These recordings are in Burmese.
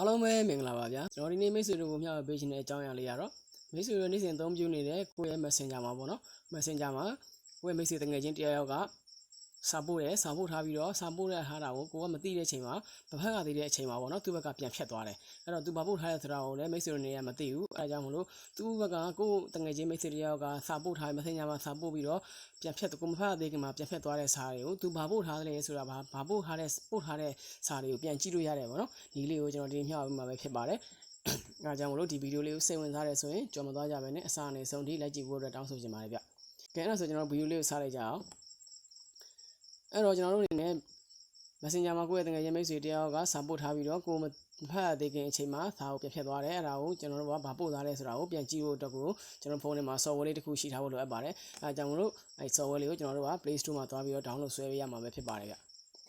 အားလုံးပဲမင်္ဂလာပါဗျာကျွန်တော်ဒီနေ့မိတ်ဆွေတို့ကိုမျှဝေပေးခြင်းတဲ့အကြောင်းအရာလေးကတော့မိတ်ဆွေတို့နေ့စဉ်အသုံးပြုနေတဲ့ကိုယ့်ရဲ့ Messenger မှာပေါ့နော် Messenger မှာကိုယ့်ရဲ့မိတ်ဆွေတငယ်ချင်းတယောက်ယောက်က စာပို့တယ်စာပို့ထားပြီးတော့စာပို့တဲ့ဟာတာကိုကိုကမသိတဲ့အချိန်မှာတစ်ဖက်ကသိတဲ့အချိန်မှာပေါ့နော်သူ့ဘက်ကပြန်ဖြတ်သွားတယ်အဲ့တော့သူဘာပို့ထားတဲ့ဆိုတာကိုလည်းမိတ်ဆွေတို့နေရမသိဘူးအဲဒါကြောင့်မလို့သူ့ဘက်ကကိုယ့်တငယ်ချင်းမိတ်ဆွေတယောက်ကစာပို့ထား Messenger မှာစာပို့ပြီးတော့ပြန်ဖြတ်ကိုမဖတ်သေးခင်မှာပြန်ဖြတ်သွားတဲ့စာတွေကိုသူဘာပို့ထားတယ်လဲဆိုတာဘာဘာပို့ထားတဲ့ပို့ထားတဲ့စာတွေကိုပြန်ကြည့်လို့ရတယ်ပေါ့နော်ဒီလေးကိုကျွန်တော်ဒီမျှဝေမှာပဲဖြစ်ပါတယ်အဲဒါကြောင့်မလို့ဒီဗီဒီယိုလေးကိုစိတ်ဝင်စားတယ်ဆိုရင်ကြော်မသွားကြပဲနဲ့အစားအနေဆုံးဒီလိုက်ကြည့်ဖို့အတွက်တောင်းဆိုချင်ပါတယ်ဗျ။ကဲအဲ့ဒါဆိုကျွန်တော်ဗီဒီယိုလေးကိုစားလိုက်ကြအောင်။ အဲ့တော့ကျွန်တော်တို့အနေနဲ့ Messenger မှာကိုယ့်ရဲ့တကယ်ရမိတ်ဆွေတယောက်ကစာပို့ထားပြီးတော့ကိုမဖတ်သေးခင်အချိန်မှာစာကိုပြန်ဖြတ်သွားတယ်အဲ့ဒါကိုကျွန်တော်တို့ကဘာပို့သားလဲဆိုတာကိုပြန်ကြည့်ဖို့အတွက်ကိုကျွန်တော်ဖုန်းထဲမှာ software လေးတစ်ခုရှိထားဖို့လိုအပ်ပါတယ်။အဲဒါကြောင့်မလို့အဲ software လေးကိုကျွန်တော်တို့က Play Store မှာသွားပြီးတော့ download ဆွဲပေးရမှာပဲဖြစ်ပါတယ်ဗျ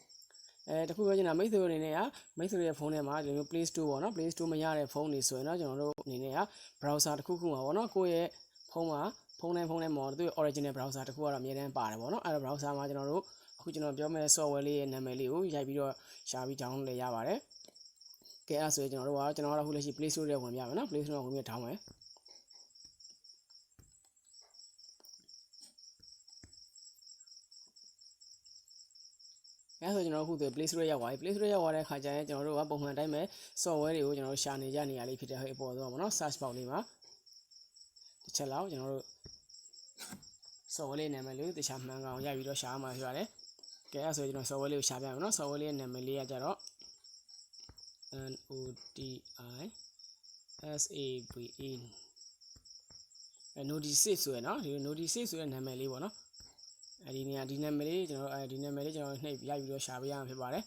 ။အဲတခုပြောချင်တာမိတ်ဆွေအနေနဲ့ကမိတ်ဆွေရဲ့ဖုန်းထဲမှာဒီလို Play Store ပေါ့နော် Play Store မရတဲ့ဖုန်းတွေဆိုရင်တော့ကျွန်တော်တို့အနေနဲ့က browser တစ်ခုခုမှာပေါ့နော်ကိုယ့်ရဲ့ဖုန်းမှာ ဖုန်းတိုင်းဖုန်းတိုင်းမှာသူ့ရဲ့ original browser တစ်ခုကတော့အမြဲတမ်းပါတယ်ပေါ့နော်အဲ့တော့ browser မှာကျွန်တော်တို့အခုကျွန်တော်ပြောမယ့် software လေးရဲ့နာမည်လေးကိုရိုက်ပြီးတော့ရှာပြီး download လုပ်ရပါတယ်ကဲအဲ့ဆိုရင်ကျွန်တော်တို့ကကျွန်တော်ကတော့အခုလက်ရှိ Play Store ထဲဝင်ပြမယ်နော် Play Store ကိုဝင်ပြီးထောင်းမယ်အဲဆိုကျွန်တော်အခုဒီ Play Store ရောက်သွားပြီ Play Store ရောက်သွားတဲ့အခါကျရင်ကျွန်တော်တို့ကပုံမှန်တိုင်းပဲ software တွေကိုကျွန်တော်တို့ရှာနေကြနေရလေးဖြစ်တဲ့ဟိုအပေါ်တော့ဗောနော် search box လေးမှာ တစ်ချက်လောက်ကျွန်တော်တို့ software လေးနာမည်လေးတခြားမှန်ကောင်ရိုက်ပြီးတော့ရှာရမှာဖြစ်ပါတယ်ကဲအဲဆိုကျွန်တော် software လေးကိုရှာပြမယ်နော် software လေးရဲ့နာမည်လေးကကြတော့ N O D I S A V E အဲ Nodisys ဆိုရယ်နော်ဒီ Nodisys ဆိုတဲ့နာမည်လေးပေါ့နော်အဲဒီနေရာဒီနာမည်လေးကျွန်တော်အဲဒီနာမည်လေးကျွန်တော်နှိပ်ရိုက်ပြီးတော့ရှာပေးရမှာဖြစ်ပါတယ်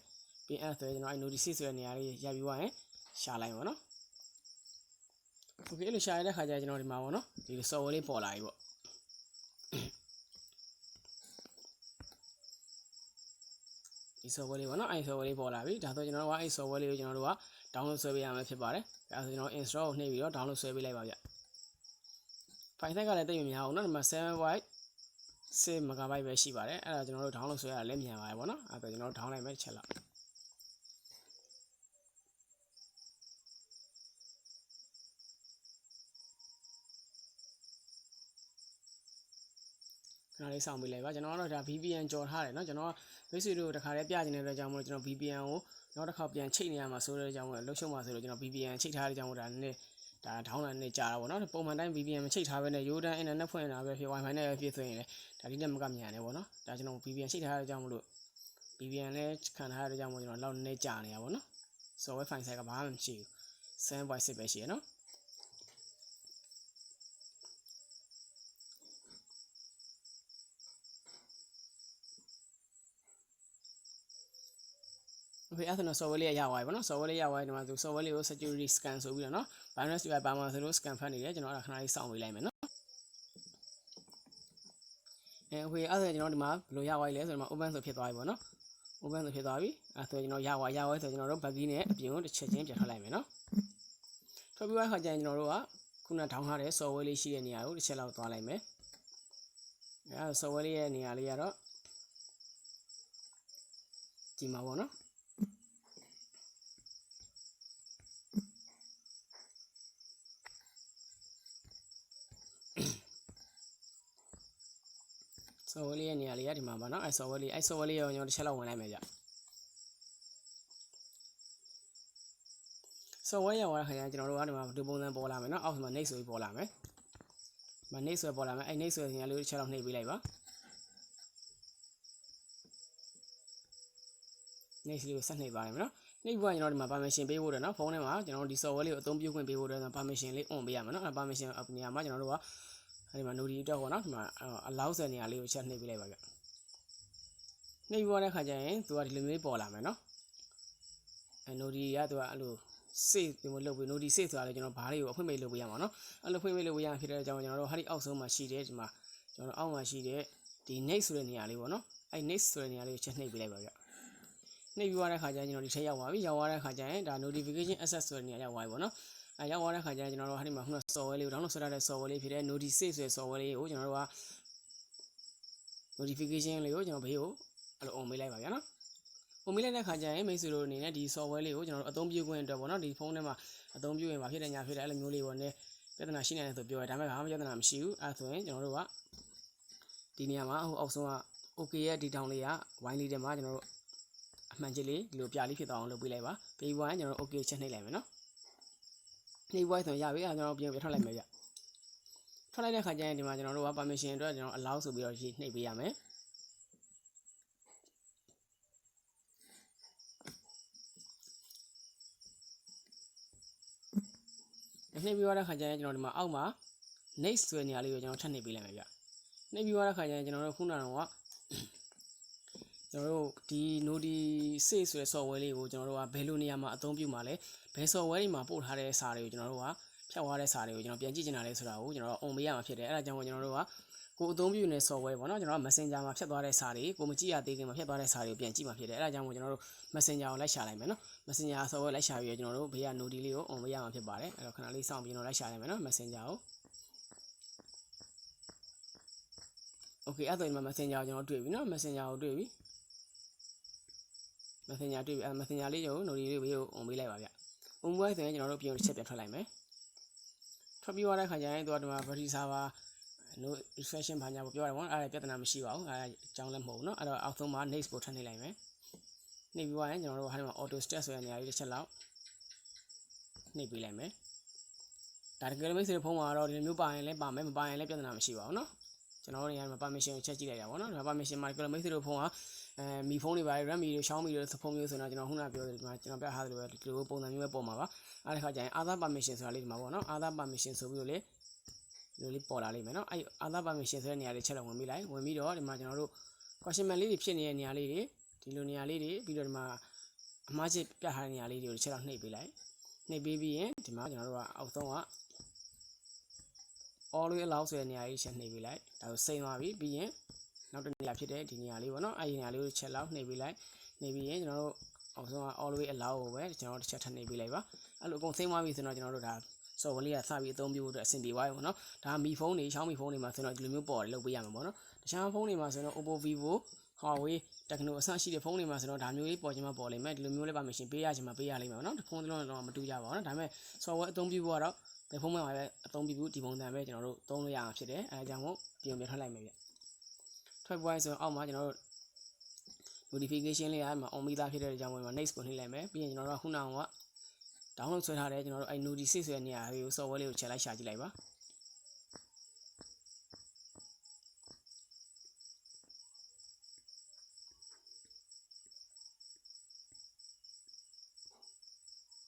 ပြီးအဲဆိုရင်ကျွန်တော်အဲ Nodisys ဆိုတဲ့နေရာလေးရိုက်ပြီးသွားရင်ရှာလိုက်ပါတော့ โอเคအဲ့လိုရှာရတဲ့ခါကျကျွန်တော်ဒီမှာပေါ့နော်ဒီ software လေးပေါ်လာပြီပေါ့ဒီ software လေးပေါ့နော်အဲ့ software လေးပေါ်လာပြီဒါဆိုကျွန်တော်တို့ကအဲ့ software လေးကိုကျွန်တော်တို့က download ဆွဲပေးရမှာဖြစ်ပါတယ်ဒါဆိုကျွန်တော် install ကိုနှိပ်ပြီးတော့ download ဆွဲပေးလိုက်ပါဗျ file size ကလည်းတိတ်မများဘူးเนาะဒီမှာ7 byte 6 megabyte ပဲရှိပါတယ်အဲ့ဒါကျွန်တော်တို့ download ဆွဲရတာလည်းမြန်ပါတယ်ပေါ့နော်အဲ့ဒါကျွန်တော်တို့ download လိုက်မယ်တစ်ချက်လောက် ခဏလေးစောင့်ပေးလိုက်ပါကျွန်တော်ကတော့ဒါ VPN ကြော်ထားတယ်เนาะကျွန်တော်မိတ်ဆွေတို့တခါလေးပြချင်တဲ့အတွက်ကြောင့်မလို့ကျွန်တော် VPN ကိုနောက်တစ်ခါပြန်ချိတ်နေရမှာဆိုတဲ့ကြောင့်မလို့လှုပ်ရှုံမှာဆိုလို့ကျွန်တော် VPN ချိတ်ထားတဲ့ကြောင့်မလို့ဒါနည်းနည်းဒါထောင်းလာနေကြာတာပေါ့နော်ပုံမှန်တိုင်း VPN မချိတ်ထားဘဲနဲ့ရိုးတန်း internet ဖွင့်နေတာပဲဖြစ် Wi-Fi နဲ့ပဲဖြစ်ဆိုရင်လည်းဒါဒီနဲ့မကမြန်နေပေါ့နော်ဒါကျွန်တော် VPN ချိတ်ထားတဲ့ကြောင့်မလို့ VPN လည်းခံထားရတဲ့ကြောင့်မလို့ကျွန်တော်လောက်နည်းနည်းကြာနေတာပေါ့နော် software file size ကဘာမှမရှိဘူး7.6ပဲရှိရနော်โอเ คအဲ့ဒါတော့ software လေးရရောက်သွားပြီပေါ့နော် software လေးရောက်သွားပြီဒီမှာသူ software လေးကို security scan ဆိုပြီးတော့နော် virus တွေပါမှာဆိုလို့ scan ဖတ်နေတယ်ကျွန်တော်အဲ့ဒါခဏလေးစောင့်ပေးလိုက်မယ်နော်အဲဟိုအဲ့ဒါကျွန်တော်ဒီမှာဘယ်လိုရသွားပြီလဲဆိုတော့ open ဆိုဖြစ်သွားပြီပေါ့နော် open ဆိုဖြစ်သွားပြီအဲ့ဆိုကျွန်တော်ရသွားရသွားဆိုကျွန်တော်တို့ buggy နဲ့အပြင်ကိုတစ်ချက်ချင်းပြန်ထွက်လိုက်မယ်နော်ထွက်ပြီးသွားခါကျရင်ကျွန်တော်တို့ကခုနထောင်းထားတဲ့ software လေးရှိတဲ့နေရာကိုတစ်ချက်လောက်သွားလိုက်မယ်အဲ software လေးရဲ့နေရာလေးကတော့ဒီမှာပေါ့နော် software လေးရဲ့နေရာလေးကဒီမှာပါနော်အဲ software လေးအဲ software လေးရောကျွန်တော်တစ်ချက်လောက်ဝင်လိုက်မယ်ဗျ software ရောက်လာခါကျရင်ကျွန်တော်တို့ကဒီမှာဒီပုံစံပေါ်လာမယ်နော်အောက်မှာ next ဆိုပြီးပေါ်လာမယ်မနေဆွဲပေါ်လာမယ်အဲ့နေဆွဲနေရာလေးတစ်ချက်လောက်နှိပ်ပေးလိုက်ပါနေစလေးကိုဆက်နှိပ်ပါရမယ်နော်နှိပ်ဖို့ကကျွန်တော်ဒီမှာ permission ပေးဖို့တယ်နော်ဖုန်းထဲမှာကျွန်တော်ဒီ software လေးကိုအသုံးပြုခွင့်ပေးဖို့တယ်ဆိုတော့ permission လေး on ပေးရမယ်နော်အဲ့ permission နေရာမှာကျွန်တော်တို့က အဲဒီမှာ node အတွက်ပေါ့နော်ဒီမှာ allow ဆိုတဲ့နေရာလေးကိုချက်နှိပ်ပေးလိုက်ပါဗျနှိပ်ဖို့တဲ့ခါကျရင်သူကဒီလိုမျိုးပေါ်လာမယ်နော်အဲ node ကသူကအဲ့လို save ဒီလိုလုပ်ပြီး node save ဆိုတာလည်းကျွန်တော်ဘားလေးကိုအဖွင့်ပေးလုပ်ပေးရမှာနော်အဲ့လိုဖွင့်ပေးလုပ်ပေးရမှာဖြစ်တဲ့အကြောင်းကျွန်တော်တို့ဟာဒီအောက်ဆုံးမှာရှိတဲ့ဒီမှာကျွန်တော်အောက်မှာရှိတဲ့ဒီ next ဆိုတဲ့နေရာလေးပေါ့နော်အဲ next ဆိုတဲ့နေရာလေးကိုချက်နှိပ်ပေးလိုက်ပါဗျနှိပ်ပြီးသွားတဲ့ခါကျရင်ကျွန်တော်ဒီထက်ရောက်သွားပြီရောက်သွားတဲ့ခါကျရင်ဒါ notification access ဆိုတဲ့နေရာရောက်သွားပြီပေါ့နော် အဲရောက်သွားတဲ့ခါကျရင်ကျွန်တော်တို့ဟာဒီမှာခုန software လေးကို download ဆွဲထားတဲ့ software လေးဖြစ်တဲ့ Nodi 6ဆိုတဲ့ software လေးကိုကျွန်တော်တို့က notification လေးကိုကျွန်တော်ဘေးကိုအဲ့လို on ပေးလိုက်ပါဗျာနော်ပုံမိလိုက်တဲ့ခါကျရင်မိတ်ဆွေတို့အနေနဲ့ဒီ software လေးကိုကျွန်တော်တို့အသုံးပြုခွင့်အတွက်ပေါ့နော်ဒီဖုန်းထဲမှာအသုံးပြုရင်ဘာဖြစ်တယ်ညာဖြစ်တယ်အဲ့လိုမျိုးလေးပေါ့ねပြဿနာရှိနေတယ်ဆိုပြောရဲဒါပေမဲ့ဘာမှပြဿနာမရှိဘူးအဲ့ဆိုရင်ကျွန်တော်တို့ကဒီနေရာမှာဟိုအောက်ဆုံးက okay ရဲ့ဒီတောင်လေးက wine လေးထဲမှာကျွန်တော်တို့အမှန်ကြီးလေးဒီလိုပြလေးဖြစ်သွားအောင်လုပ်ပေးလိုက်ပါပြီးွားရင်ကျွန်တော်တို့ okay ချက်နှိပ်လိုက်မယ်နော် နှိပ်ပွားဆိုရင်ရပြီအဲ့ကျွန်တော်ပြင်ပြထွက်လိုက်မယ်ဗျထွက်လိုက်တဲ့ခါကျရင်ဒီမှာကျွန်တော်တို့က permission အတွက်ကျွန်တော် allow ဆိုပြီးတော့ရေးနှိပ်ပေးရမယ်နှိပ်ပြီးသွားတဲ့ခါကျရင်ကျွန်တော်ဒီမှာအောက်မှာ next ဆိုတဲ့နေရာလေးကိုကျွန်တော်ထပ်နှိပ်ပေးလိုက်မယ်ဗျနှိပ်ပြီးသွားတဲ့ခါကျရင်ကျွန်တော်တို့ခုနကတော့ ကျွန်တော်တို့ဒီ Nodi 6ဆိုတဲ့ software လေးကိုကျွန်တော်တို့ကဘယ်လိုနေရာမှာအသုံးပြုမှာလဲဘယ် software တွေမှာပို့ထားတဲ့စာတွေကိုကျွန်တော်တို့ကဖြတ်သွားတဲ့စာတွေကိုကျွန်တော်ပြန်ကြည့်ချင်တာလဲဆိုတာကိုကျွန်တော်တို့ on ပေးရမှာဖြစ်တယ်အဲဒါကြောင့်ကျွန်တော်တို့ကကိုအသုံးပြုနေတဲ့ software ပေါ့နော်ကျွန်တော်က Messenger မှာဖြတ်သွားတဲ့စာတွေကိုမကြည့်ရသေးခင်မှာဖြတ်သွားတဲ့စာတွေကိုပြန်ကြည့်မှာဖြစ်တယ်အဲဒါကြောင့်ကျွန်တော်တို့ Messenger ကိုလိုက်ရှာလိုက်မယ်နော် Messenger software လိုက်ရှာပြီးကျွန်တော်တို့ဘေးက Nodi လေးကို on ပေးရမှာဖြစ်ပါတယ်အဲ့တော့ခဏလေးစောင့်ပြီးကျွန်တော်လိုက်ရှာလိုက်မယ်နော် Messenger ကို Okay အဲ့ဒါဆိုဒီမှာ Messenger ကိုကျွန်တော်တွေ့ပြီနော် Messenger ကိုတွေ့ပြီ messenger တွေ့ပြီအဲ messenger လေးကို notification လေးကို on ပေးလိုက်ပါဗျ။ on ပေးလိုက်ဆိုရင်ကျွန်တော်တို့ပြင်ကိုတစ်ချက်ပြန်ထွက်လိုက်မယ်။ထွက်ပြီးသွားတဲ့ခါကျရင်သူကဒီမှာ battery server no reflection ဘာညာကိုပြောရတယ်ပေါ့နော်။အဲဒါပြဿနာမရှိပါဘူး။အဲဒါအကြောင်းလည်းမဟုတ်ဘူးနော်။အဲ့တော့အောက်ဆုံးမှာ next ကိုထပ်နေလိုက်မယ်။နေပြီးသွားရင်ကျွန်တော်တို့ဟာဒီမှာ auto step ဆိုတဲ့နေရာလေးတစ်ချက်လောက်နေပေးလိုက်မယ်။ဒါတကယ်လို့မိတ်ဆွေဖုန်းမှာတော့ဒီလိုမျိုးပါရင်လည်းပါမယ်မပါရင်လည်းပြဿနာမရှိပါဘူးနော်။ကျွန်တော်တို့နေရာမှာ permission ကိုချက်ကြည့်လိုက်တာပေါ့နော်။ဒါ permission မှာဒီလိုမိတ်ဆွေတို့ဖုန်းက အဲမီဖုန်းတွေပါ Redmi တွေ Xiaomi တွေဖုန်းမျိုးဆိုတော့ကျွန်တော်ခုနပြောတယ်ဒီမှာကျွန်တော်ပြထားသလိုပဲဒီလိုပုံစံမျိုးပဲပေါ်မှာပါအဲ့ဒီခါကျရင် other permission ဆိုတာလေးဒီမှာပေါ့နော် other permission ဆိုပြီးတော့လေဒီလိုလေးပေါ်လာလိမ့်မယ်နော်အဲ့ other permission ဆိုတဲ့နေရာလေးချက်လောက်ဝင်ပြီးလိုက်ဝင်ပြီးတော့ဒီမှာကျွန်တော်တို့ question mark လေးတွေဖြစ်နေတဲ့နေရာလေးတွေဒီလိုနေရာလေးတွေပြီးတော့ဒီမှာအမှားချက်ပြထားတဲ့နေရာလေးတွေကိုချက်လောက်နှိပ်ပေးလိုက်နှိပ်ပေးပြီးရင်ဒီမှာကျွန်တော်တို့ကအောက်ဆုံးက always allow ဆိုတဲ့နေရာလေးချက်နှိပ်ပေးလိုက်ဒါကိုစိမ့်သွားပြီပြီးရင် နောက်တစ်နေရာဖြစ်တဲ့ဒီနေရာလေးပေါ့နော်အဲ့ဒီနေရာလေးကိုချက်လောက်နှိပ်ပေးလိုက်နှိပ်ပြီးရင်ကျွန်တော်တို့အောက်ဆုံးက always allow ကိုပဲကျွန်တော်တို့တစ်ချက်ထပ်နှိပ်ပေးလိုက်ပါအဲ့လိုအကုန်စိမ့်သွားပြီဆိုတော့ကျွန်တော်တို့ဒါ software လေးကစပြီးအသုံးပြုဖို့အတွက်အဆင်ပြေသွားပြီပေါ့နော်ဒါမီဖုန်းတွေ Xiaomi ဖုန်းတွေမှာဆိုတော့ဒီလိုမျိုးပေါ်တယ်လုပ်ပေးရမှာပေါ့နော်တခြားဖုန်းတွေမှာဆိုတော့ Oppo Vivo Huawei Tecno အဆရှိတဲ့ဖုန်းတွေမှာဆိုတော့ဒါမျိုးလေးပေါ်ချင်မှပေါ်လိမ့်မယ်ဒီလိုမျိုးလေးပါမရှင်ပေးရချင်မှပေးရလိမ့်မယ်ပေါ့နော်ဖုန်းတစ်လုံးတော့မတူကြပါဘူးနော်ဒါပေမဲ့ software အသုံးပြုဖို့ကတော့ဘယ်ဖုန်းမှာပဲအသုံးပြုဖို့ဒီပုံစံပဲကျွန်တော်တို့သုံးလို့ရအောင်ဖြစ်တယ်အဲဒါကြောင့်မို့ပြင်ပြထွက်လိုက်မယ်ဗျ ထွက်ပွားဆိုရင်အောက်မှာကျွန်တော်တို့ notification လေးကမှ on မိသားဖြစ်တဲ့အကြောင်းဝင်မှာ next ကိုနှိပ်လိုက်မယ်ပြီးရင်ကျွန်တော်တို့ခုနက download ဆွဲထားတဲ့ကျွန်တော်တို့အဲ notice ဆိုတဲ့နေရာလေးကို software လေးကိုချက်လိုက်ရှာကြည့်လိုက်ပါ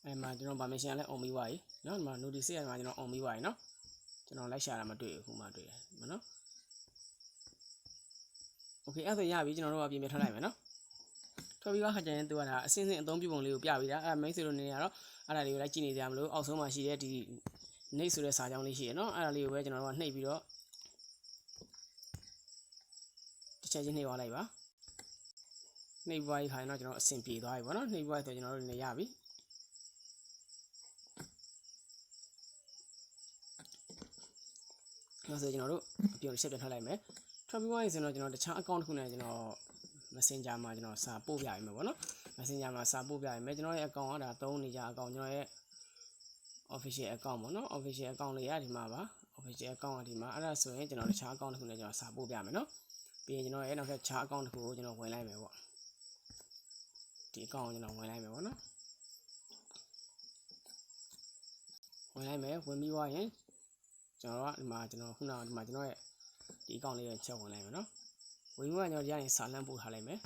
အဲမှာကျွန်တော် permission လည်း on ပြီးပါပြီเนาะဒီမှာ notice ရမှာကျွန်တော် on ပြီးပါပြီเนาะကျွန်တော်လိုက်ရှာတာမတွေ့ဘူးခုမှတွေ့တယ်เนาะ okay အဲ့ဒါရပြီကျွန်တော်တို့ကပြင်ပြထွက်လိုက်မယ်เนาะထွက်ပြီးတော့ခါကျရင်သူကဒါအစင်းစင်းအသုံးပြုပုံလေးကိုပြပေးတာအဲ့မိတ်ဆွေတို့နေရတော့အဲ့ဒါလေးကိုလိုက်ကြည့်နေကြမလို့အောက်ဆုံးမှာရှိတဲ့ဒီ next ဆိုတဲ့စာကြောင်းလေးရှိရเนาะအဲ့ဒါလေးကိုပဲကျွန်တော်တို့ကနှိပ်ပြီးတော့တစ်ချက်ချင်းနှိပ်သွားလိုက်ပါနှိပ်ပွားကြီးခါရင်တော့ကျွန်တော်အဆင်ပြေသွားပြီပေါ့နော်နှိပ်ပွားဆိုကျွန်တော်တို့နေရပြီနောက်ဆိုကျွန်တော်တို့အပြုံးတစ်ချက်ပြန်ထွက်လိုက်မယ် ထွက်ပြီးသွားရင်ဆိုတော့ကျွန်တော်တခြား account တစ်ခုနဲ့ကျွန်တော် Messenger မှာကျွန်တော်စာပို့ပြရမယ်ပေါ့နော် Messenger မှာစာပို့ပြရမယ်ကျွန်တော်ရဲ့ account ကဒါသုံးနေကြ account ကျွန်တော်ရဲ့ official account ပေါ့နော် official account လေးရဒီမှာပါ official account ကဒီမှာအဲ့ဒါဆိုရင်ကျွန်တော်တခြား account တစ်ခုနဲ့ကျွန်တော်စာပို့ပြမယ်နော်ပြီးရင်ကျွန်တော်ရဲ့နောက်ထပ်ခြား account တစ်ခုကိုကျွန်တော်ဝင်လိုက်မယ်ပေါ့ဒီ account ကိုကျွန်တော်ဝင်လိုက်မယ်ပေါ့နော်ဝင်လိုက်မယ်ဝင်ပြီးသွားရင်ကျွန်တော်ကဒီမှာကျွန်တော်ခုနကဒီမှာကျွန်တော်ရဲ့ ဒီ account လေးကိုချက်ဝင်လိုက်မယ်နော်ဝင်ပြီးတော့ကျွန်တော်ဒီကနေစာလမ်းပို့ထားလိုက်မယ်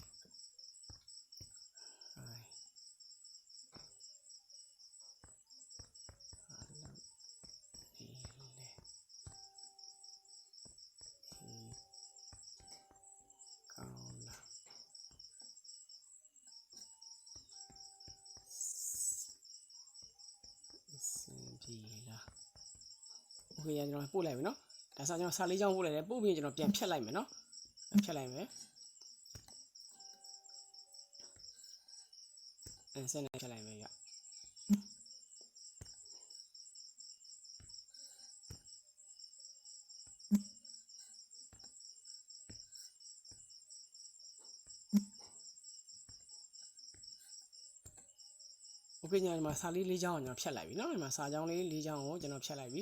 ဒီလားโอเคကျွန်တော်ပို့လိုက်ပြီเนาะ ဒါဆိုကျွန်တော်စာလေးချောင်းပို့လိုက်တယ်ပို့ပြီးကျွန်တော်ပြန်ဖြတ်လိုက်မယ်เนาะဖြတ်လိုက်မယ်အဲဆက်နေဖြတ်လိုက်မယ်ရ โอเคညာဒီမှာစာလေး၄ချောင်းကိုကျွန်တော်ဖြတ်လိုက်ပြီเนาะဒီမှာစာချောင်းလေး၄ချောင်းကိုကျွန်တော်ဖြတ်လိုက်ပြီ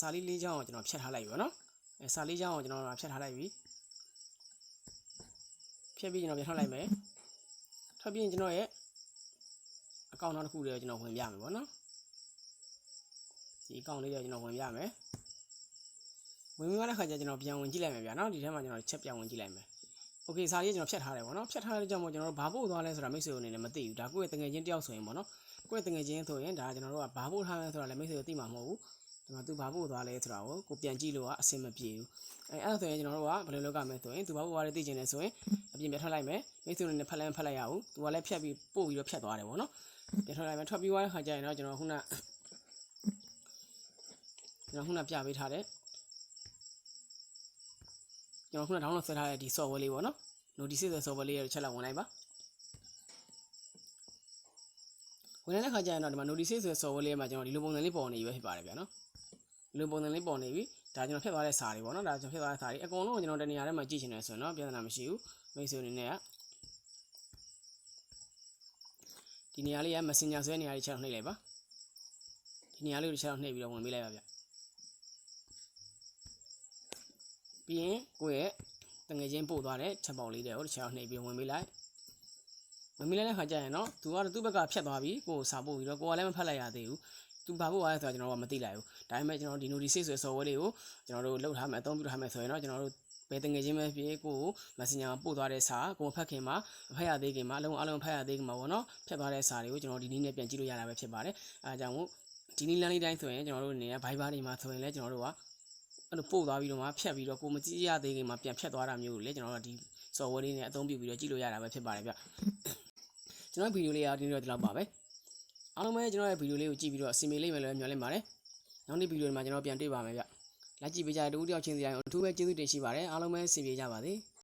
စာလေး၄ချောင်းကိုကျွန်တော်ဖြတ်ထားလိုက်ပြီပေါ့เนาะအဲစာလေးချောင်းကိုကျွန်တော်ဖြတ်ထားလိုက်ပြီဖြတ်ပြီးကျွန်တော်ပြန်ထွက်လိုက်မယ်ထွက်ပြီးရင်ကျွန်တော်ရဲ့အကောင့်နောက်တစ်ခုလေးကိုကျွန်တော်ဝင်ပြမယ်ပေါ့เนาะဒီအကောင့်လေးကိုကျွန်တော်ဝင်ပြမယ်ဝင်ပြီးမှတဲ့ခါကျကျွန်တော်ပြန်ဝင်ကြည့်လိုက်မယ်ဗျာเนาะဒီထဲမှာကျွန်တော်ချက်ပြန်ဝင်ကြည့်လိုက်မယ် โอเคစာရေးကျွန်တော်ဖြတ်ထားတယ်ပေါ့နော်ဖြတ်ထားတဲ့ကြောင့်မို့ကျွန်တော်တို့ဘာပို့သွားလဲဆိုတာမိတ်ဆွေတို့အနေနဲ့မသိဘူးဒါကိုယ့်ရဲ့တငယ်ချင်းတယောက်ဆိုရင်ပေါ့နော်ကိုယ့်ရဲ့တငယ်ချင်းဆိုရင်ဒါကျွန်တော်တို့ကဘာပို့ထားလဲဆိုတာလည်းမိတ်ဆွေတို့သိမှာမဟုတ်ဘူး ဒီမှာသူဘာပို့သွားလဲဆိုတာကိုကိုပြန်ကြည့်လို့ကအဆင်မပြေဘူးအဲအဲ့ဒါဆိုရင်ကျွန်တော်တို့ကဘယ်လိုလုပ်ရမလဲဆိုရင်သူဘာပို့သွားလဲသိချင်တယ်ဆိုရင်အပြင်ပြထွက်လိုက်မယ်မိတ်ဆွေတို့အနေနဲ့ဖတ်လိုက်ဖတ်လိုက်ရအောင်သူကလည်းဖြတ်ပြီးပို့ပြီးတော့ဖြတ်သွားတယ်ပေါ့နော်ပြန်ထွက်လိုက်မယ်ထွက်ပြီးသွားတဲ့ခါကျရင်တော့ကျွန်တော်ခုနကျွန်တော်ခုနပြပေးထားတဲ့ကျွန်တော်ခုန download ဆက်ထားတဲ့ဒီ software လေးပေါ့နော် notice ဆိုတဲ့ software လေးရချက်လောက်ဝင်လိုက်ပါဝင်တဲ့ခါကျရင်တော့ဒီမှာ notice ဆိုတဲ့ software လေးမှာကျွန်တော်ဒီလိုပုံစံလေးပေါ်နေပြီပဲဖြစ်ပါတယ်ဗျာနော် ဒီလိုပုံစံလေးပေါ်နေပြီဒါကျွန်တော်ဖြတ်သွားတဲ့စာတွေပေါ့နော်ဒါကျွန်တော်ဖြတ်သွားတဲ့စာတွေအကုန်လုံးကိုကျွန်တော်တနေရာထဲမှာကြည့်ချင်တယ်ဆိုရင်တော့ပြဿနာမရှိဘူးမိတ်ဆွေအနေနဲ့ကဒီနေရာလေးက messenger ဆိုတဲ့နေရာလေးချက်တော့နှိပ်လိုက်ပါဒီနေရာလေးကိုချက်တော့နှိပ်ပြီးတော့ဝင်ပေးလိုက်ပါဗျပြီးရင်ကိုယ့်ရဲ့တငယ်ချင်းပို့သွားတဲ့ချက်ပေါက်လေးတွေကိုတစ်ချက်တော့နှိပ်ပြီးဝင်ပေးလိုက်ဝင်ပေးလိုက်တဲ့ခါကျရင်တော့သူကသူ့ဘက်ကဖြတ်သွားပြီကိုယ်စာပို့ပြီးတော့ကိုကလည်းမဖတ်လိုက်ရသေးဘူး သူဘာပို့သွားလဲဆိုတာကျွန်တော်ကမသိလိုက်ဘူးဒါပေမဲ့ကျွန်တော်ဒီ notice ဆိုတဲ့ software လေးကိုကျွန်တော်တို့လုပ်ထားမယ်အသုံးပြုထားမယ်ဆိုရင်တော့ကျွန်တော်တို့ဘယ်တငယ်ချင်းပဲဖြစ်ကိုကို messenger ပို့သွားတဲ့စာကိုမဖတ်ခင်မှာမဖတ်ရသေးခင်မှာအလုံးအလုံးဖတ်ရသေးခင်မှာပေါ့နော်ဖြတ်သွားတဲ့စာတွေကိုကျွန်တော်ဒီနည်းနဲ့ပြန်ကြည့်လို့ရတာပဲဖြစ်ပါတယ်အဲဒါကြောင့်မို့ဒီနည်းလမ်းလေးတိုင်းဆိုရင်ကျွန်တော်တို့အနေနဲ့ Viber တွေမှာဆိုရင်လည်းကျွန်တော်တို့ကအဲ့လိုပို့သွားပြီးတော့မှဖြတ်ပြီးတော့ကိုမကြည့်ရသေးခင်မှာပြန်ဖြတ်သွားတာမျိုးကိုလည်းကျွန်တော်တို့ဒီ software လေးနဲ့အသုံးပြုပြီးတော့ကြည့်လို့ရတာပဲဖြစ်ပါတယ်ဗျကျွန်တော်ဗီဒီယိုလေးကဒီနေ့တော့ဒီလောက်ပါပဲ အားလုံးပဲကျွန်တော်ရဲ့ဗီဒီယိုလေးကိုကြည့်ပြီးတော့အစီအမေလေးမယ်လို့မျှော်လင့်ပါတယ်နောက်နေ့ဗီဒီယိုတွေမှာကျွန်တော်ပြန်တွေ့ပါမယ်ဗျလိုက်ကြည့်ပေးကြတဲ့တူတယောက်ချင်းစီတိုင်းအထူးပဲကျေးဇူးတင်ရှိပါတယ်အားလုံးပဲအစီအပြေကြပါစေ